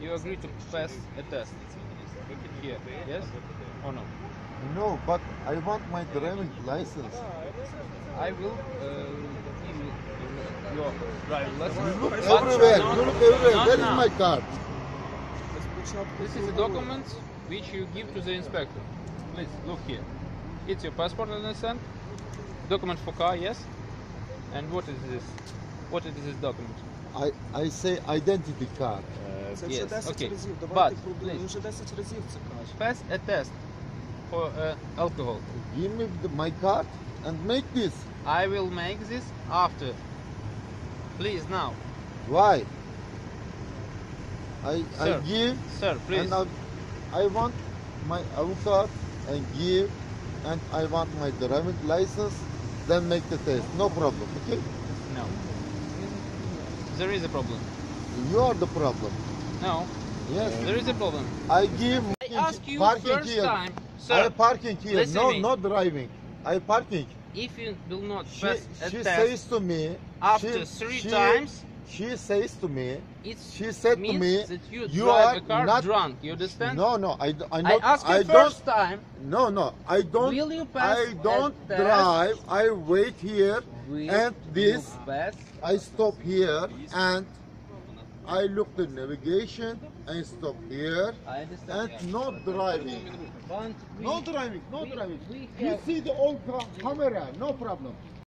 you agree to pass a test here, yes or no? No, but I want my driving license. I will uh, give you your driving license. You look everywhere. You look everywhere. not Where is my card? This is a document which you give to the inspector. Please look here. It's your passport, I understand. Document for car, yes. And what is this? What is this document? I, I say identity card. Це вже Yes, 10 okay. разів. But, Давайте продумаємо. please. Він вже 10 разів це каже. Pass a test for uh, alcohol. Give me the, my card and make this. I will make this after. Please now, Why? I, I Sir, give sir, please. and I, I want my avocado and give and I want my driving license. Then make the test. No problem. Okay? No. There is a problem. You are the problem. No, Yes. there is a problem. I give. I ask you parking first here. time, I parking here. listen No, me. not driving. I parking. If you will not She, pass a she test says to me after she- three she- times, She says to me. it She said to me, that you, "You drive are a car not- drunk. You understand? No, no, I, I, I not, ask you I first don't. time. No, no, I don't. Will you pass I don't a test? drive. I wait here, Will and this? I stop here, and I look the navigation and stop here, and no driving. But we- No driving, no we- driving. we You see the old camera, no problem.